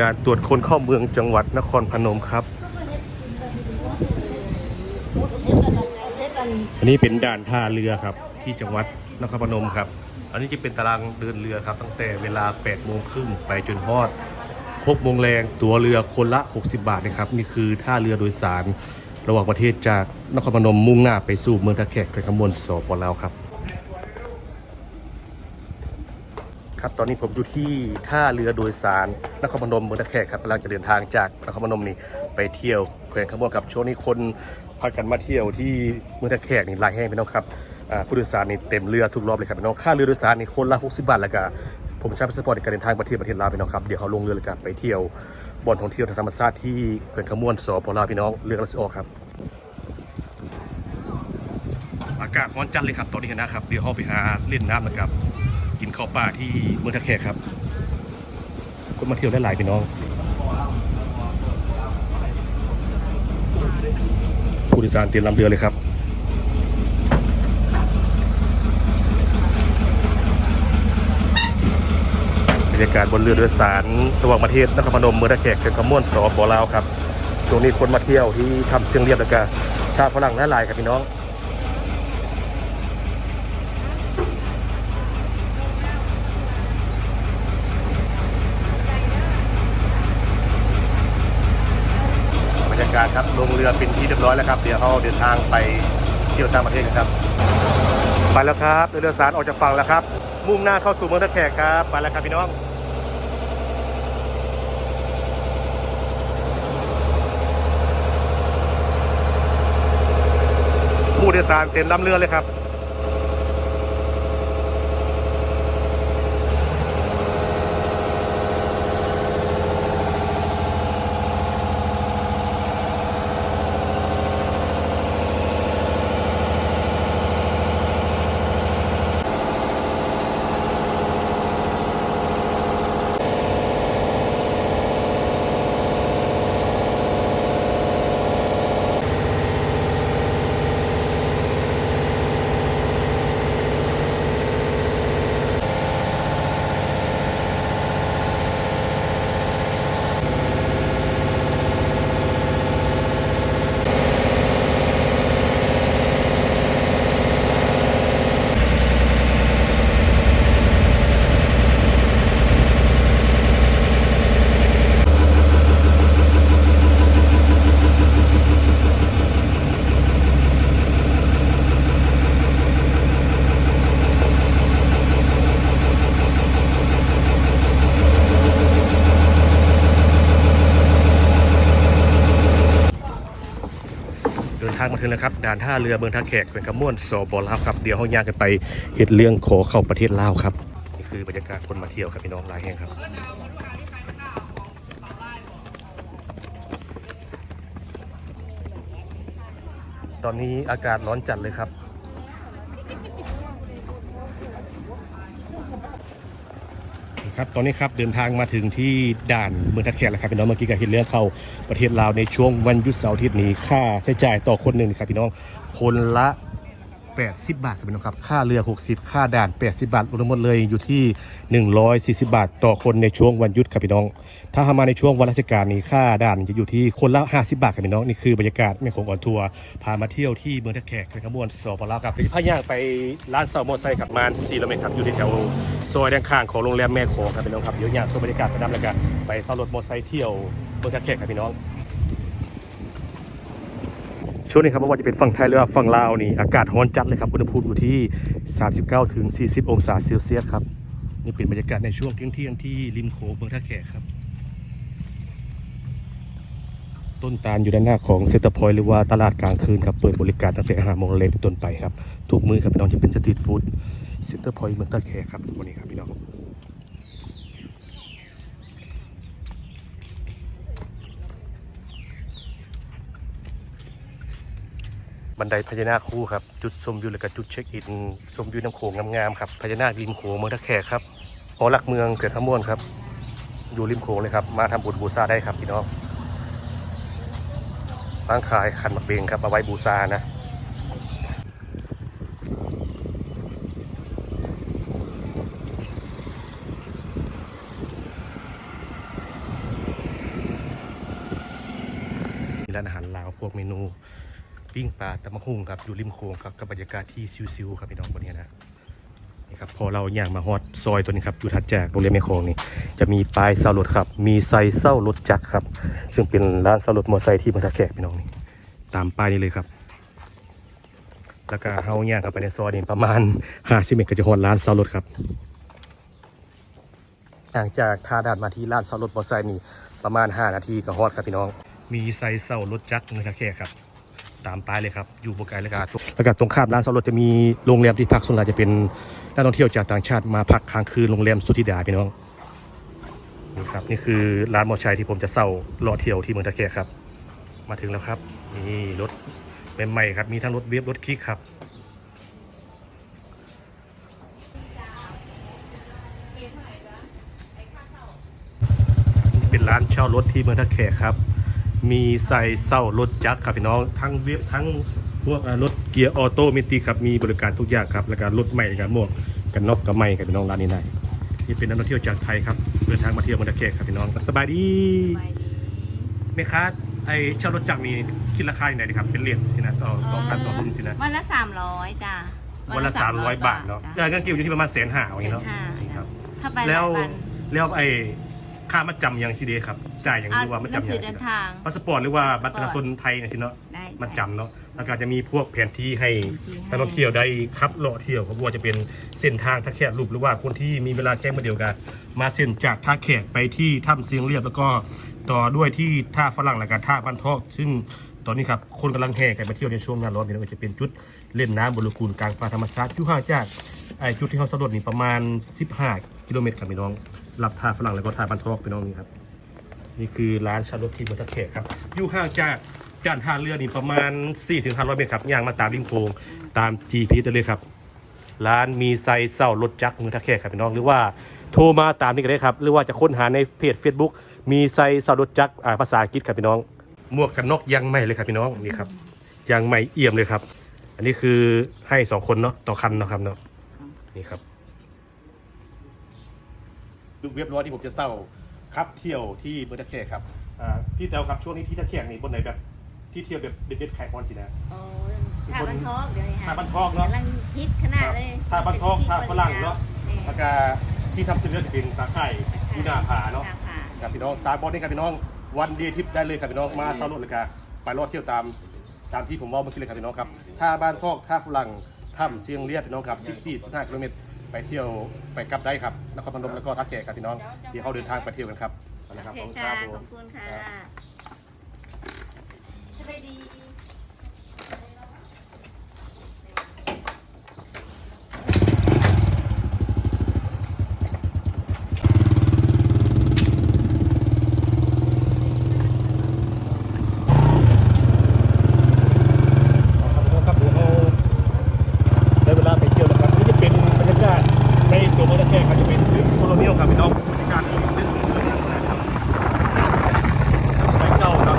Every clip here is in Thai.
ด่านตรวจคนเข้าเมืองจังหวัดนครพนมครับ อันนี้เป็นด่านท่าเรือครับ ที่จังหวัดนครพนมครับ อันนี้จะเป็นตารางเดินเรือครับ ตั้งแต่เวลา8โมงครึ่งไปจนฮอด6โมงแรงตัวเรือคนละ 60 บาทนะครับ นี่คือท่าเรือโดยสาร ระหว่างประเทศจากนครพนมมุ่งหน้าไปสู่เมืองตะแคกเป็นขบวนสปลาวครับ ครับตอนนี้ผมอยู่ที่ท่าเรือโดยสารนครพนมเมืองตะแคกครับกำลังจะเดินทางจากนครพนมนี่ไปเที่ยวแขวงขบวนกับช่วงนี้คนพากันมาเที่ยวที่เมืองตะแคกนี่ลายแห่งพี่น้องครับผู้โดยสารนี่เต็มเรือทุกรอบเลยครับพี่น้องค่าเรือโดยสารนี่คนละ60บาทแล้วก็ผมใช้พาสปอร์ตในการเดินทางมาเที่ยวประเทศลาวพี่น้องครับเดี๋ยวเขาลงเรือเลยกันไปเที่ยวบ่อนท่องเที่ยวทางธรรมชาติที่แขวงขบวนสปลาวพี่น้องเรือกำลังจะออกครับอากาศร้อนจัดเลยครับตอนนี้นะครับเดี๋ยวเราไปหาเล่นน้ำนะครับ กินข้าวป่าที่เมืองตะแคกครับ คนมาเที่ยวได้หลายพี่น้อง ผู้โดยสารเตรียมลำเรือเลยครับบรรยากาศบนเรือโดยสารระหว่างประเทศนครพนมเมืองตะแคกเขื่อนขมวนสปลาวครับช่วงนี้คนมาเที่ยวที่ทำเชียงเรียบแล้วก็ชาวฝรั่งหลายครับพี่น้อง บรรยา การครับลงเรือเป็นที่เรียบร้อยแล้วครับเดี๋ยวเขาเดินทางไปเที่ยวต่างประเทศกันครับ ไปแล้วครับเรือดยสารออกจากฝั่งแล้วครับ มุ่งหน้าเข้าสู่เมืองตะแคกครับไปแล้วครับพี่น้องผู้โดยสารเต็มลำเรือเลยครับ ดินทางมาถึงแล้วครับด่านท่าเรือเมืองท่าแขกเป็นขมวนสปลาวครับเดี๋ยวเขาย่างกันไปเหตุเรื่องขอเข้าประเทศลาวครับนี่คือบรรยากาศคนมาเที่ยวครับพี่น้องหลายแห่งครับตอนนี้อากาศร้อนจัดเลยครับ ครับตอนนี้ครับเดินทางมาถึงที่ด่านเมืองทัดแขกแล้วครับพี่น้องเมื่อกี้ก็เห็นเรื่องเข้าประเทศลาวในช่วงวันหยุดเสาร์อาทิตย์นี้ค่าใช้จ่ายต่อคนหนึ่งครับพี่น้องคนละ 80 บาทครับพี่น้องครับ ค่าเรือ 60 ค่าด่าน 80 บาทรวมทั้งหมดเลยอยู่ที่ 140 บาท ต่อคนในช่วงวันหยุดครับพี่น้อง ถ้าทำมาในช่วงวันราชการนี้ค่าด่านจะอยู่ที่คนละ 50 บาทครับพี่น้องนี่คือบรรยากาศแม่ของออนทัวร์พามาเที่ยวที่เมืองทัดแขกในขบวนสปลาวครับพาย่างไปร้านเซาโมอไซค์ครับประมาณ4กิโลเมตรครับอยู่ที่แถวซอยด้านข้างของโรงแรมแม่โขงครับพี่น้องครับเดี๋ยวย่างชมบรรยากาศไปนำแล้วกันไปเซารถมอเตอร์ไซค์เที่ยวเมืองทัดแขกครับพี่น้อง ช่วงนี้ครับไม่ว่าจะเป็นฝั่งไทยหรือว่าฝั่งลาวนี่อากาศร้อนจัดเลยครับอุณหภูมิอยู่ที่ 39ถึง40 องศาเซลเซียสครับนี่เป็นบรรยากาศในช่วงเที่ยงเที่ยงๆที่ริมโขงเมืองท่าแขกครับ ต้นตาลอยู่ด้านหน้าของเซ็นเตอร์พอยต์หรือว่าตลาดกลางคืนครับเปิดบริการตั้งแต่5โมงเย็นเป็นต้นไปครับทุกมื้อครับพี่น้องจะเป็นสตรีทฟู้ดเซ็นเตอร์พอยต์เมืองท่าแขกครับวันนี้ครับพี่น้อง บันไดพญานาคคู่ครับ จุดชมวิวและก็จุดเช็คอินชมวิวน้ำโขงงามๆครับพญานาคริมโขงเมืองท่าแขกครับหอหลักเมืองเกิดขมวนครับ อยู่ริมโขงเลยครับ มาทำบุญบูชาได้ครับพี่น้องร้านขายขันมักเบงครับเอาไว้บูชานะร้านอาหารลาวพวกเมนู ปิ้งปลาตะมะฮุ่งครับอยู่ริมโขงครับกับบรรยากาศที่ซิวๆครับพี่น้องบนนี้นะนี่ครับพอเราย่างมาฮอดซอยตัวนี้ครับอยู่ทัดจากโรงเรียนแม่โขงนี่จะมีป้ายเศร้ารถครับ มีไซเศร้ารถจักรครับ ซึ่งเป็นร้านเศร้ารถมอเตอร์ไซค์ที่บรรทัดแขกพี่น้องนี่ตามป้ายนี้เลยครับแล้วก็เฮาย่างเข้าไปในซอยนี่ประมาณ50เมตรก็จะฮอดร้านเศร้ารถครับห่างจากท่าด่านมาที่ลานเสารถมอเตอร์ไซค์นี่ประมาณ 5 นาทีก็ฮอดครับพี่น้อง มีไซเสารถจักรนะครับแค่ครับ ตามป้ายเลยครับ อยู่บนไกลแล้วก็แล้วก็ตรงข้ามร้านสารถจะมีโรงแรมที่พักส่วนใหญ่จะเป็นนักท่องเที่ยวจากต่างชาติมาพักค้างคืนโรงแรมสุธิดาพี่น้องนี่ครับนี่คือร้านมอเตอร์ไซค์ที่ผมจะเศร้ารอเที่ยวที่เมืองตะแคครับ มาถึงแล้วครับนี่รถเป็นใหม่ครับมีทั้งรถเวฟรถคลิกครับเป็นร้านเช่ารถที่เมืองท่าแขกครับ มีใส่เศร้ารถจักรครับพี่น้องทั้งเว็บทั้งพวกอ่ารถเกียร์ออโต้มิติครับมีบริการทุกอย่างครับแล้วก็รถใหม่กับหมวกกันน็อกกับไม่ครับพี่น้องร้านนี้ได้นี่เป็นนักท่องเที่ยวจากไทยครับเดินทางมาเที่ยวเมืองท่าแขกครับพี่น้องสบายดีไปดีแม่ค้าไอเช่ารถจักรนี่คิดราคาอย่างไรดีครับเป็นเหรียญสินะต่อต่อคันต่อรุ่นสินะวันละสามร้อยจ้ะวันละสามร้อยบาทเนาะจ้เงินเก็บอยู่ที่ประมาณแสนห้าอย่างเจ็นี้ดเนาะห้านี่ครับถ้าไปแล้วหายวันแล้วไอ้ ค่ามัดจำยังสิเดครับ จ่ายอย่างอะที่ว่ามัดหนัจำงอสืย่าองเดิสินเนาะทาง พาสปอร์ตหรือว่าบัตรปพาระสปอร์ตชาชนไทยเนี่ยสิเนาะ ได้มัดจำเนาะแล้วก็จะมีพวกแผนที่ให้แผนที่ให้นักท่องเที่ยวได้ขับเลาะเที่ยวเพราะว่าจะเป็นเส้นทางท่าแขกรูปหรือว่าคนที่มีเวลาแจ้งมาเดียวกัน มาเส้นจากท่าแขกไปที่ถ้ำเสียงเรียบแล้วก็ต่อด้วยที่ท่าฝรั่งและก็ท่าบ้านทอกซึ่งตอนนี้ครับคนกำลังแห่กันมาเที่ยวในช่วงหน้าร้อนนี่ก็จะเป็นจุดเล่นน้ำบนลูกูลกลางป่าธรรมชาติอยู่ห่างจากไอ้จุดที่เขาสำรวจนี่ประมาณ 15 กิโลเมตรครับพี่น้อง รับทาฝรั่งแล้วก็ทาบ้านทอกพี่น้องนี่ครับ นี่คือร้านชาลอตที่เมือตะเขกครับอยู่ห่างจากด่านท่าเรือนี่ประมาณ 4-500 เมตรครับย่างมาตามริมโขงตาม GPS ได้เลยครับ ร้านมีไซเศร้ารถจักรเมืองตะเขกครับพี่น้องหรือว่าโทรมาตามนี้ก็ได้ครับหรือว่าจะค้นหาในเพจ Facebook มีไซเศร้ารถจักรอ่าภาษาอังกฤษครับพี่น้องหมวกกันน็อกยังไม่เลยครับพี่น้องนี่ครับยังไม่เอี่ยมเลยครับ อันนี้คือให้สองคนเนาะต่อคันเนาะครับเนาะนี่ครับ เว็บร้อยที่ผมจะเศร้าครับเที่ยวที่เมืองตะแคกครับอ่าพี่แต้วครับช่วงนี้ที่ตะแคกนี่บนไหนแบบที่เที่ยวแบบเด็ดๆขายคอนสินะโอ้ยท่าบันทอกเดี๋ยวนี้ท่าบันทอกเนอะกำลังฮิตขนาดเลยท่าบ้านทอกท่าฝรั่งเนาะนี่แล้วก็ที่ทำเส้นเลือดเป็นตาไข่ยูนาผาเนาะตผาครับพี่น้องสามบอลนี่ครับพี่น้องวันเดียทิปได้เลยครับพี่น้องมาเศร้ารถเลยครับไปรอดเที่ยวตามตามที่ผมว่าเมื่อกี้เลยครับพี่น้องครับท่าบ้านทอกท่าฝรั่งถ้ำเสียงเรียบพี่น้องครับ 14 15กิโลเมตร ไปเที่ยวไปกลับได้ครับนครพนมแล้วก็ท่าแขกครับพี่น้องเดี๋ยวเขาเดินทางไปเที่ยวกันครับนะครับโอขอบเคคุณคค่ะรับผมขอบคุณค่ะสบายดี ครับผมเอาได้เวลาไปเที่ยวแล้วครับนี่จะเป็นบรรยากาศในตัวเมืองตะแคงครับจะเป็นทริปโครับพี่น้องบรรยาการที่เป็นเมืองนะครับสมัยเก่าครับ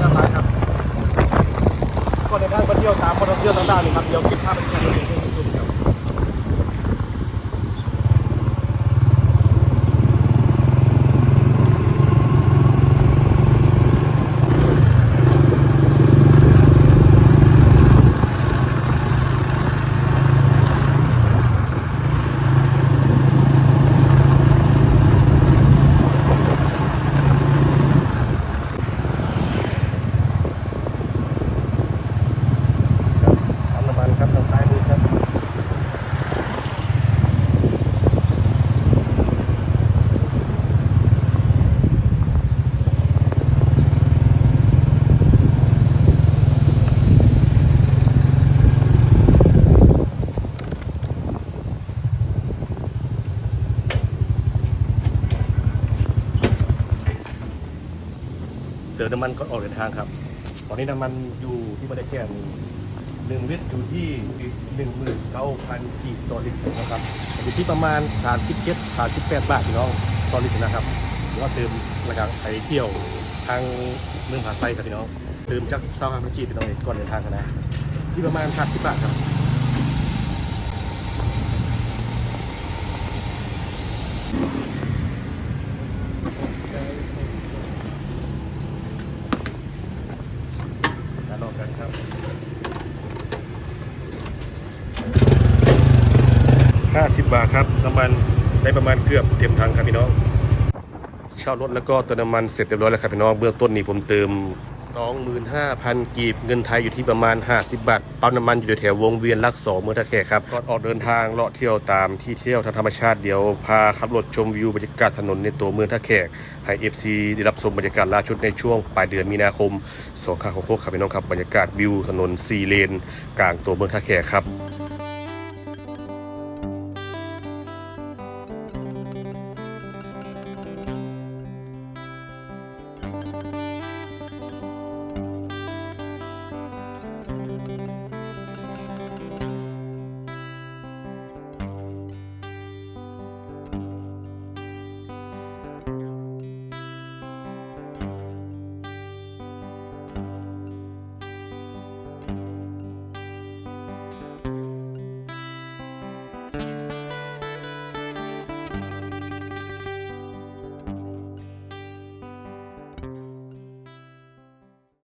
น่ารักครับ ก็ในทางมาเที่ยวตามมอเตอร์เที่ยวต่างๆนี่ครับเดี๋ยวเก็บภาพบรรยากาศให้ดูให้ชมครับ ครับน้ำมันครับทางซ้ายมือครับ เติมน้ำมันก็ออกเดินทางครับ ตอนนี้น้ำมันอยู่ที่มาได้แค่หนึ่งลิตรอยู่ที่หนึ่งหมื่นเก้าพันกีบต่อลิตรนะครับอยู่ที่ประมาณสามสิบเจ็ดสามสิบแปดบาทพี่น้องต่อลิตรนะครับหรือว่าเติมระดับไปเที่ยวทางเมืองผาไซครับพี่น้องเติมจากซาวพันกีบพี่น้องก่อนเดินทางกันนะที่ประมาณสามสิบบาทครับห้าสิบบาทครับน้ำมันได้ประ มาณเกือบเต็มถังครับพี่น้องเช่ารถแล้วก็เติมน้ำมันเสร็จเรียบร้อยแล้วครับพี่น้องเบื้องต้นนี้ผมเติม 25,000 กีบเงินไทยอยู่ที่ประมาณ 50 บาทปั๊มน้ำมันอยู่แถววงเวียนลักสองเมืองท่าแขกครับก่อนออกเดินทางเลาะเที่ยวตามที่เที่ยวทางธรรมชาติเดี๋ยวพาขับรถชมวิวบรรยากาศถนนในตัวเมืองท่าแขกให้ FC ได้รับชมบรรยากาศล่าสุดในช่วงปลายเดือนมีนาคม2566ครับพี่น้องครับบรรยากาศวิวถนน4เลน กลางตัวเมืองท่าแขกครับ